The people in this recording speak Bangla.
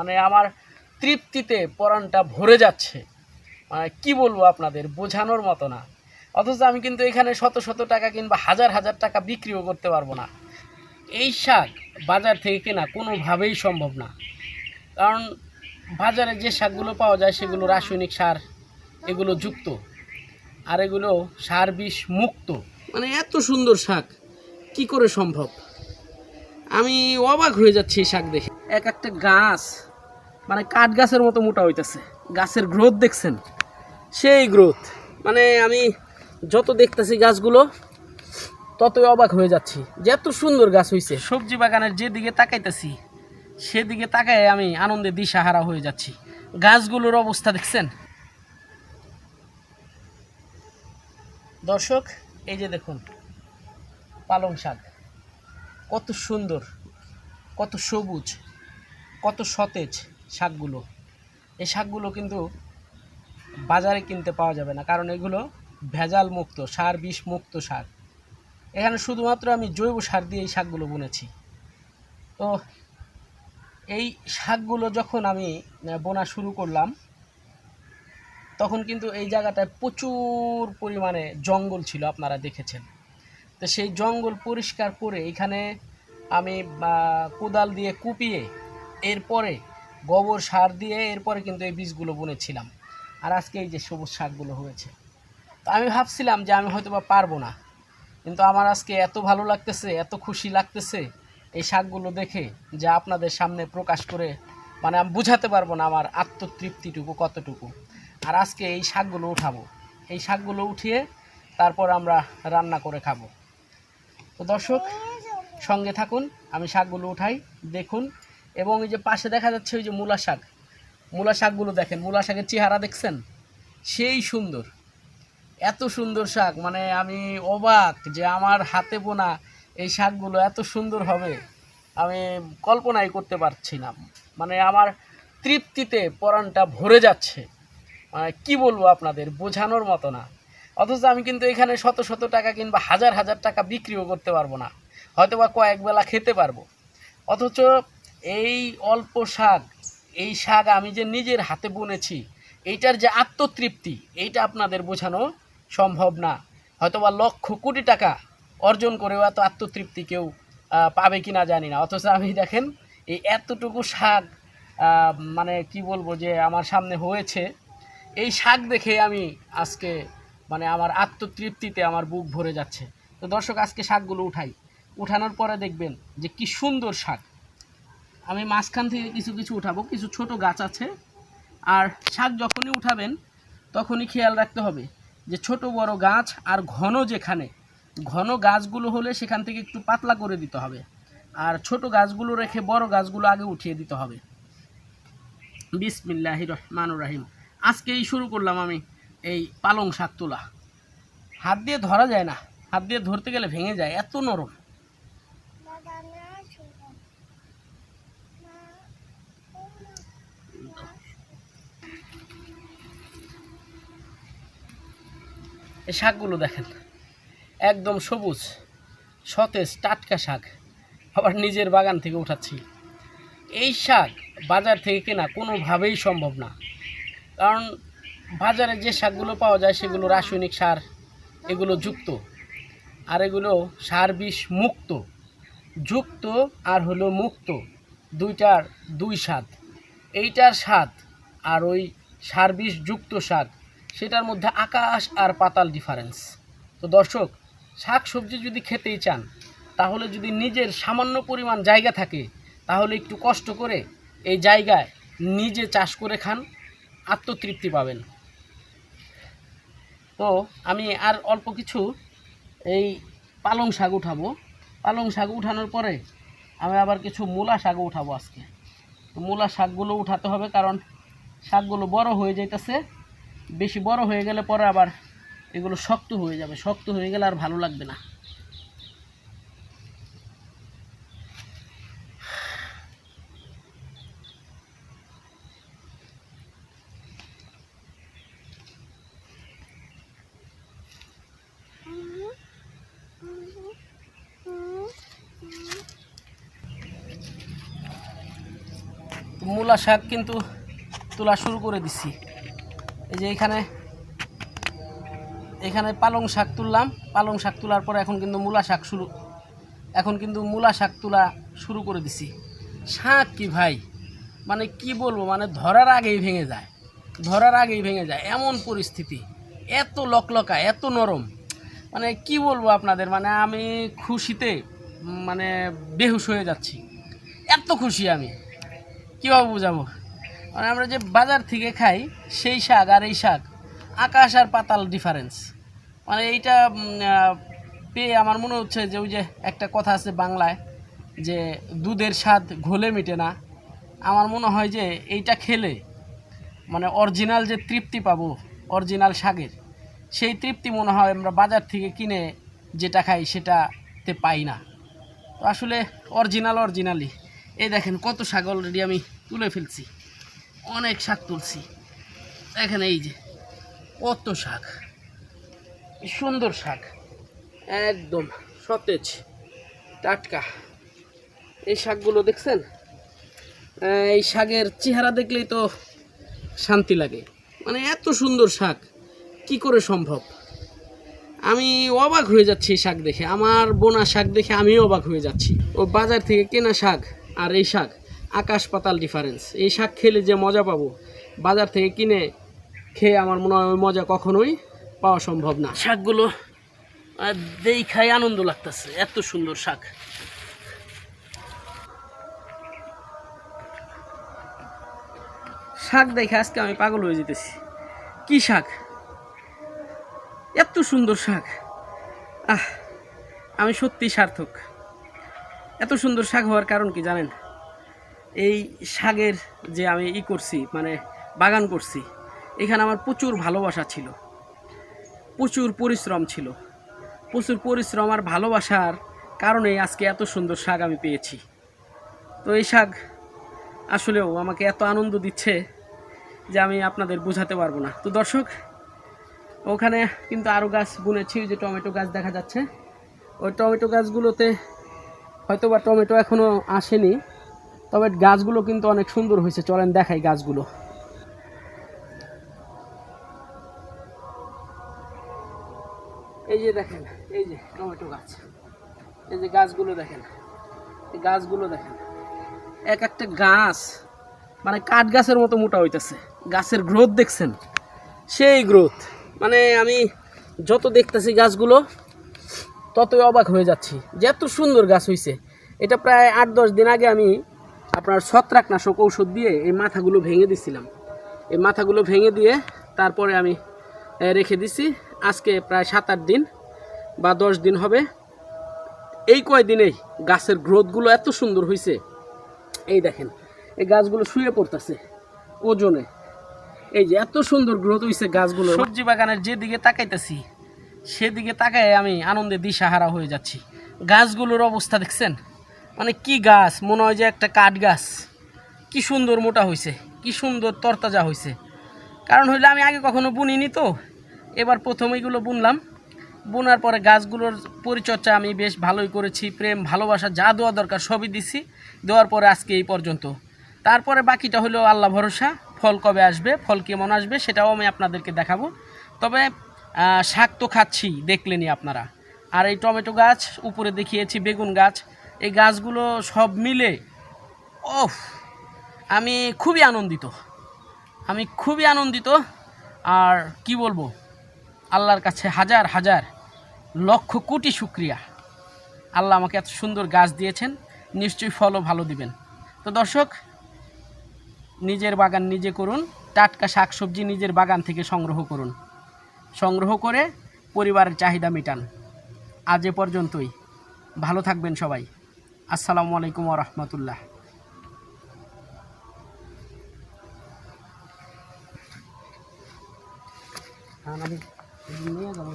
মানে আমার তৃপ্তিতে পরাণটা ভরে যাচ্ছে। মানে কি বলব আপনাদের, বোঝানোর মতো না। অথচ আমি কিন্তু এখানে শত শত টাকা কিংবা হাজার হাজার টাকা বিক্রিও করতে পারব না। এই শাক বাজার থেকে কেনা কোনোভাবেই সম্ভব না। কারণ বাজারে যে শাকগুলো পাওয়া যায় সেগুলো রাসায়নিক সার, এগুলো যুক্ত। আর এগুলো সার বিষ মুক্ত। মানে এত সুন্দর শাক, কি করে সম্ভব? আমি অবাক হয়ে যাচ্ছি এই শাক দেখে। এক একটা গাছ মানে কাঠ গাছের মতো মোটা হইতেছে। গাছের গ্রোথ দেখছেন? সেই গ্রোথ মানে আমি যত দেখতেছি গাছগুলো, ততই অবাক হয়ে যাচ্ছি যে এত সুন্দর গাছ হয়েছে সবজি বাগানের যেদিকে তাকাইতেছি, সেদিকে তাকায় আমি আনন্দে দিশাহারা হয়ে যাচ্ছি। গাছগুলোর অবস্থা দেখছেন? দর্শক, এই যে দেখুন, পালং শাক। কত সুন্দর, কত সবুজ, কত সতেজ। শাকগুলো। এই শাকগুলো কিন্তু বাজারে কিনতে পাওয়া যাবে না, কারণ এগুলো ভেজাল মুক্ত সার বিষ মুক্ত শাক। এখানে শুধুমাত্র আমি জৈব সার দিয়ে এই শাকগুলো বুনেছি। তো এই শাকগুলো যখন আমি বোনা শুরু করলাম, তখন কিন্তু এই জায়গাটায় প্রচুর পরিমাণে জঙ্গল ছিল, আপনারা দেখেছেন। তো সেই জঙ্গল পরিষ্কার করে এখানে আমি কোদাল দিয়ে কুপিয়ে এরপরে গোবর সার দিয়ে এরপরে কিন্তু এই বীজগুলো বুনেছিলাম। আর আজকে এই যে সবুজ শাকগুলো হয়েছে। তো আমি ভাবছিলাম যে আমি হয়তো বা পারব না। কিন্তু আমার আজকে এত ভালো লাগতেছে, এত খুশি লাগতেছে এই শাকগুলো দেখে যে আপনাদের সামনে প্রকাশ করে মানে আমি বুঝাতে পারব না আমার আত্মতৃপ্তিটুকু কতটুকু। আর আজকে এই শাকগুলো উঠাবো। এই শাকগুলো উঠিয়ে তারপর আমরা রান্না করে খাব। তো দর্শক, সঙ্গে থাকুন, আমি শাকগুলো উঠাই, দেখুন এবং এই যে পাশে দেখা যাচ্ছে ওই যে মূলা শাক। মূলা শাকগুলো দেখেন, মূলা শাকের চেহারা দেখছেন? সেই সুন্দর। এত সুন্দর শাক মানে আমি অবাক যে আমার হাতে বোনা এই শাকগুলো এত সুন্দর হবে। আমি কল্পনাই করতে পারছি না। মানে আমার তৃপ্তিতে পরাণটা ভরে যাচ্ছে। মানে কি বলব আপনাদের, বোঝানোর মতো না। অথচ আমি কিন্তু এখানে শত শত টাকা কিংবা হাজার হাজার টাকা বিক্রিও করতে পারব না। হয়তো বা কয়েক বেলা খেতে পারব। অথচ এই অল্প শাক, এই শাক আমি যে নিজের হাতে বুনেছি, এইটার যে আত্মতৃপ্তি, এইটা আপনাদের বোঝানো সম্ভব না। হয়তোবা লক্ষ কোটি টাকা অর্জন করেও এত আত্মতৃপ্তি কেউ পাবে কি না জানি না। অথচ আমি দেখেন, এই এতটুকু শাক মানে কি বলব যে আমার সামনে হয়েছে, এই শাক দেখে আমি আজকে মানে আমার আত্মতৃপ্তিতে আমার বুক ভরে যাচ্ছে। তো দর্শক, আজকে শাকগুলো উঠাই। উঠানোর পরে দেখবেন যে কি সুন্দর শাক। আমি মাঝখান থেকে কিছু কিছু উঠাবো, কিছু ছোট গাছ আছে। আর শাক যখনই উঠাবেন, তখনই খেয়াল রাখতে হবে যে ছোট, বড় গাছ আর ঘন যেখানে, ঘন গাছগুলো হলে সেখান থেকে একটু পাতলা করে দিতে হবে। আর ছোট গাছগুলো রেখে বড় গাছগুলো আগে উঠিয়ে দিতে হবে। বিসমিল্লাহি রহমান রাহিম। আজকেই শুরু করলাম আমি এই পালং শাক তোলা। হাত দিয়ে ধরা যায় না। হাত দিয়ে ধরতে গেলে ভেঙে যায়, এত নরম। এই শাকগুলো দেখেন। একদম সবুজ, সতেজ, টাটকা শাক। আবার নিজের বাগান থেকে উঠাচ্ছি। এই শাক বাজার থেকে কেনা কোনোভাবেই সম্ভব না। কারণ বাজারে যে শাকগুলো পাওয়া যায় সেগুলো রাসায়নিক সার, এগুলো যুক্ত। আর এগুলো সার বিষ মুক্ত। যুক্ত আর হলো মুক্ত। দুইটার দুই স্বাদ। এইটার স্বাদ আর ওই সার বিষ যুক্ত শাক সেটার মধ্যে আকাশ আর পাতাল ডিফারেন্স তো দর্শক, শাক সবজি যদি খেতেই চান, তাহলে যদি নিজের সামান্য পরিমাণ জায়গা থাকে, তাহলে একটু কষ্ট করে এই জায়গায় নিজে চাষ করে খান, আত্মতৃপ্তি পাবেন। তো আমি আর অল্প কিছু এই পালং শাক উঠাবো। পালং শাক উঠানোর পরে আমি আবার কিছু মূলা শাকও উঠাবো আজকে। তো মূলা শাকগুলো উঠাতে হবে কারণ শাকগুলো বড় হয়ে যাইতেছে। বেশি বড় হয়ে গেলে পরে আবার এগুলো শক্ত হয়ে যাবে। শক্ত হয়ে গেলে আর ভালো লাগবে না। মূলা শাক কিন্তু তোলা শুরু করে দিছি। এই যে এখানে এখানে পালং শাক তুললাম। পালং শাক তোলার পরে এখন কিন্তু মূলা শাক শুরু। এখন কিন্তু মূলা শাক তোলা শুরু করে দিছি। শাক কি ভাই? মানে কি বলব? মানে ধরার আগেই ভেঙে যায়। ধরার আগেই ভেঙে যায়। এমন পরিস্থিতি। এত লকলকা, এত নরম। মানে কি বলব আপনাদের? মানে আমি খুশিতে মানে বেহুশ হয়ে যাচ্ছি। এত খুশি আমি। কীভাবে বোঝাবো? মানে আমরা যে বাজার থেকে খাই, সেই শাক আর এই শাক, আকাশ আর পাতাল ডিফারেন্স মানে এইটা পেয়ে আমার মনে হচ্ছে যে ওই যে একটা কথা আছে বাংলায়, যে দুধের স্বাদ ঘোলে মিটে না। আমার মনে হয় যে এইটা খেলে মানে অরিজিনাল যে তৃপ্তি পাবো অরিজিনাল শাকের, সেই তৃপ্তি মনে হয় আমরা বাজার থেকে কিনে যেটা খাই সেটাতে পাই না। তো আসলে অরিজিনাল অরিজিনালি এই দেখেন কত শাক অলরেডি আমি তুলে ফেলছি। অনেক শাক তুলছি। এখানে এই যে, কত শাক? সুন্দর শাক। একদম সতেজ, টাটকা। এই শাকগুলো দেখছেন? এই শাকের চেহারা দেখলেই তো শান্তি লাগে। মানে এত সুন্দর শাক, কি করে সম্ভব? আমি অবাক হয়ে যাচ্ছি শাক দেখে। আমার বোনা শাক দেখে আমিও অবাক হয়ে যাচ্ছি। ও বাজার থেকে কেনা শাক আর এই শাক আকাশ পাতাল ডিফারেন্স এই শাক খেলে যে মজা পাবো বাজার থেকে কিনে খেয়ে আমার মনে হয় মজা কখনোই পাওয়া সম্ভব না। শাকগুলো আহ, দেখাই আনন্দ লাগতেছে এত সুন্দর শাক। শাক দেখে আজকে আমি পাগল হয়ে যেতেছি। কি শাক? এত সুন্দর শাক। আহ আমি সত্যি সার্থক। এত সুন্দর শাক হওয়ার কারণ কি জানেন? এই শাকের যে আমি ই করছি মানে বাগান করছি, এখানে আমার প্রচুর ভালোবাসা ছিল। প্রচুর পরিশ্রম ছিল। প্রচুর পরিশ্রম আর ভালোবাসার কারণেই আজকে এত সুন্দর শাক আমি পেয়েছি। তো এই শাক আসলেও আমাকে এত আনন্দ দিচ্ছে যে আমি আপনাদের বোঝাতে পারব না। তো দর্শক, ওখানে কিন্তু আরও গাছ বুনেছি যে টমেটো গাছ দেখা যাচ্ছে। ওই টমেটো গাছগুলোতে হয়তো বা টমেটো এখনও আসেনি। তবে গাছগুলো কিন্তু অনেক সুন্দর হয়েছে। চলেন দেখাই গাছগুলো। এই যে দেখেন, এই যে টমেটো গাছ। এই যে গাছগুলো দেখেন, এই গাছগুলো দেখেন। এক একটা গাছ মানে কাঠ গাছের মতো মোটা হইতেছে। গাছের গ্রোথ দেখছেন? সেই গ্রোথ মানে আমি যত দেখতেছি গাছগুলো, ততই অবাক হয়ে যাচ্ছি। যে এত সুন্দর গাছ হয়েছে এটা প্রায় আট দশ দিন আগে আমি আপনার ছত্রাকনাশক ঔষধ দিয়ে এই মাথাগুলো ভেঙে দিছিলাম। এই মাথাগুলো ভেঙে দিয়ে তারপরে আমি রেখে দিছি। আজকে প্রায় সাত, আট দিন বা দশ দিন হবে। এই কয়দিনেই গাছের গ্রোথগুলো এত সুন্দর হয়েছে এই দেখেন, এই গাছগুলো শুয়ে পড়তেছে ওজনে। এই যে এত সুন্দর গ্রোথ হয়েছে গাছগুলো সবজি বাগানের যেদিকে তাকাইতেছি, সেদিকে তাকায় আমি আনন্দে দিশাহারা হয়ে যাচ্ছি। গাছগুলোর অবস্থা দেখছেন? মানে কি গাছ? মনে হয় যে একটা কাঠ গাছ। কি সুন্দর মোটা হয়েছে কি সুন্দর তরতাজা হয়েছে কারণ হইলে আমি আগে কখনো বুনিনি তো। এবার প্রথম এইগুলো বুনলাম। বোনার পরে গাছগুলোর পরিচর্যা আমি বেশ ভালোই করেছি, প্রেম, ভালোবাসা যা দেওয়া দরকার সবই দিছি। দেওয়ার পরে আজকে এই পর্যন্ত। তারপরে বাকিটা হলো আল্লাহ ভরসা, ফল কবে আসবে, ফল কেমন আসবে সেটাও আমি আপনাদেরকে দেখাবো। তবে শাক তো খাচ্ছি দেখলেনি আপনারা। আর এই টমেটো গাছ, উপরে দেখিয়েছি বেগুন গাছ। এই গাছগুলো সব মিলে, ওফ, আমি খুবই আনন্দিত। আমি খুবই আনন্দিত, আর কি বলব, আল্লাহর কাছে হাজার হাজার লক্ষ কোটি শুক্রিয়া। আল্লাহ আমাকে এত সুন্দর গাছ দিয়েছেন, নিশ্চয়ই ফলও ভালো দিবেন। তো দর্শক, নিজের বাগান নিজে করুন, টাটকা শাকসবজি নিজের বাগান থেকে সংগ্রহ করুন। সংগ্রহ করে পরিবারের চাহিদা মেটান। আজ এ পর্যন্তই। ভালো থাকবেন সবাই। আসসালামু আলাইকুম রহমতুল্লাহ আমি নিয়ে যাবো